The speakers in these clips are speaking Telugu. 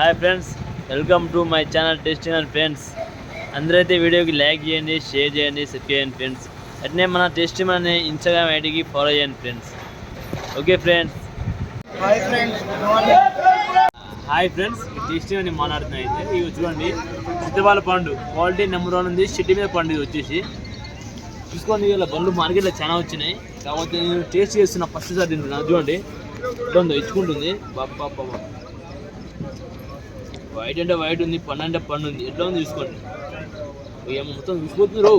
Hi friends welcome to my channel test and friends అందరైతే వీడియోకి లైక్ చేయండి షేర్ చేయండి సబ్స్క్రైబ్ చేయండి ఫ్రెండ్స్. అట్నే మన టెస్ట్ అనే ఇన్స్టాగ్రామ్ ఐడికి ఫాలో చేయండి friends. Okay friends. Hi friends hi friends tasty అని మాట్లాడుతున్నాయి అయితే ఇవి చూడండి చిత్తవాళ్ళ పండు క్వాలిటీ నెంబర్ వన్ ఉంది చెట్టు మీద పండు ఇది వచ్చేసి. చూసుకోండి ఇలా బండ్లు మార్కెట్లో చాలా వచ్చినాయి. కాకపోతే నేను టేస్ట్ చేస్తున్న ఫస్ట్ సార్ తింటున్నా చూడండి. ఉందో ఇచ్చుకుంటుంది. బాబా బాబా. వైట్ అంటే వైట్ ఉంది పండు అంటే పండు ఉంది ఎట్లా ఉంది చూసుకోండి ఏమో మొత్తం చూసిపోతుంది రో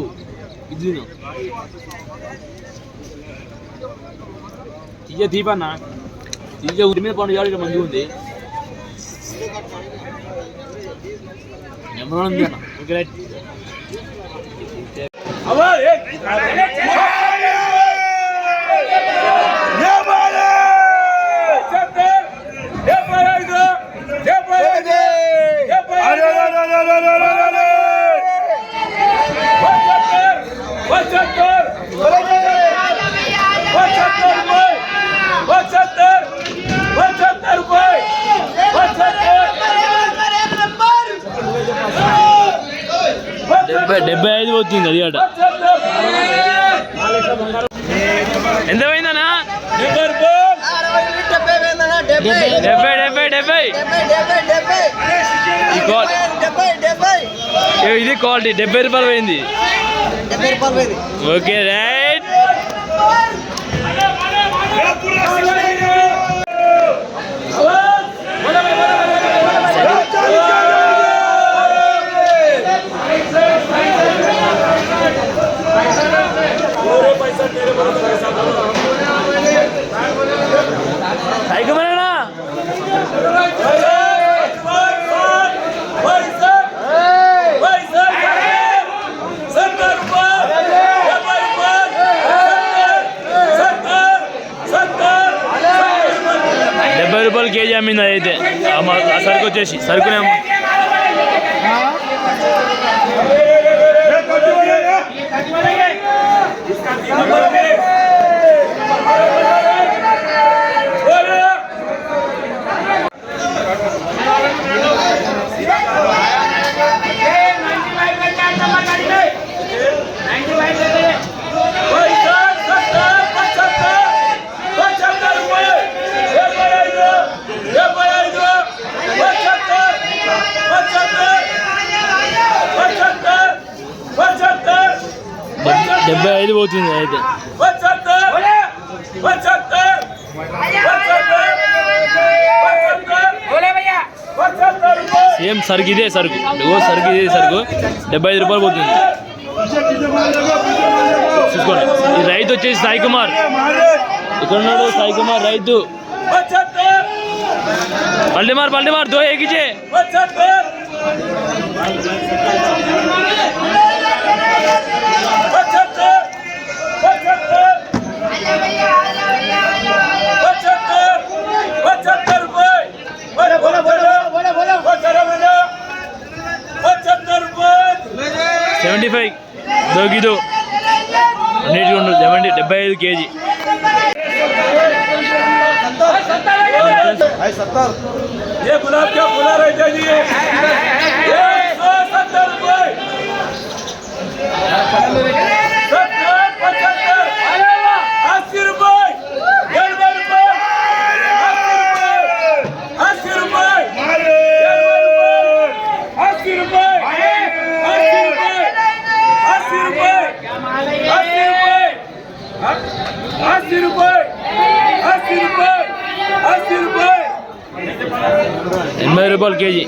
ఇది తీయ దీపన్న తీయ ఉరి మీద పండు కాబట్టి మంచిగా ఉంది నెంబర్ ఉంది అన్న ఓకే డెబ్బై డెబ్బై ఐదు పోతుంది అది అట ఎంత పోయిందన్నా? డెబ్బై డెబ్బై డెబ్బై. ఇది క్వాలిటీ డెబ్బై రూపాయలు పోయింది. ఓకే రైట్ ऐक म्हणा రూపాయలు కేజీ అమ్మింది అయితే సరుకు వచ్చేసి సరుకునే డెబ్బై ఐదు పోతుంది అయితే. సేమ్ సరుకు ఇదే సరుకు. ఓ సరుకు ఇదే సరుకు. డెబ్బై ఐదు రూపాయలు పోతుంది. చూసుకోండి. ఈ రైతు వచ్చేసి సాయి కుమార్. ఇక్కడ ఉన్నాడు సాయి కుమార్ రైతు. పల్టిమార్ పల్టిమార్ దో ఎగిచే సెవెంటీ ఫైవ్ దో గిదో అన్నిటికీ ఉండదు సెవెంటీ డెబ్బై ఐదు కేజీ ये अस्सी रुपए अस्सी रुपए अस्सी रुपए ఎనభై రూపాయలు కేజీ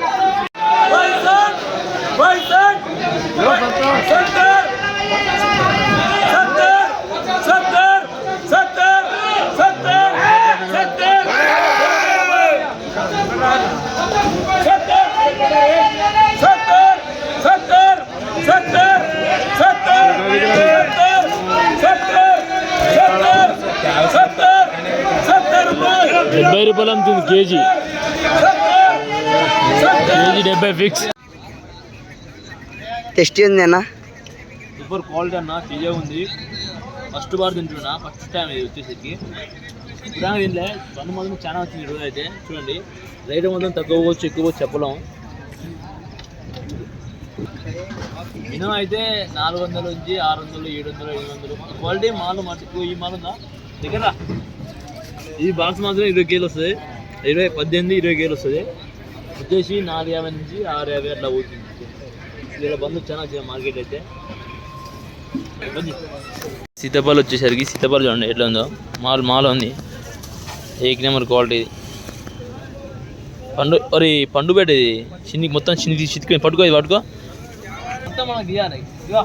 డెబ్బై రూపాయలు అమ్ముతుంది కేజీ. కేజీ డెబ్బై ఫిక్స్. టెస్ట్ ఉంది అన్న. సూపర్ క్వాలిటీ అన్న తీయ ఉంది. ఫస్ట్ బార్ తింటున్నా ఫస్ట్ టైం ఇది వచ్చేసరికి. ఇప్పుడు దీంట్లో బంధు మంది చాలా వచ్చింది ఈరోజు అయితే. చూడండి రేటు మాత్రం తక్కువ పోవచ్చు ఎక్కువ చెప్పలేం. మినిమం అయితే నాలుగు వందల నుంచి ఆరు వందలు ఏడు వందలు ఏడు వందలు. క్వాలిటీ మాల్ మటుకు ఈ మాల్ ఉందా దగ్గర ఈ బాక్స్ మాత్రం ఇరవై కేలు వస్తుంది ఇరవై పద్దెనిమిది ఇరవై కేలు వస్తుంది వచ్చేసి నాలుగు యాభై నుంచి ఆరు యాభై అట్లా పోతుంది ఇలా బంధు చాలా మార్కెట్ అయితే సీతాపాలు వచ్చేసరికి సీతాపాలు చూడండి ఎట్లా ఉందో మాల్ మాల్ ఉంది ఏక్ నెంబర్ క్వాలిటీ పండు మరి పండు పెట్టేది చిన్ని మొత్తం చిన్ని చిత్తుకొని పట్టుకో ఇది పట్టుకో మొత్తం మనకి తీయాలి ఇగో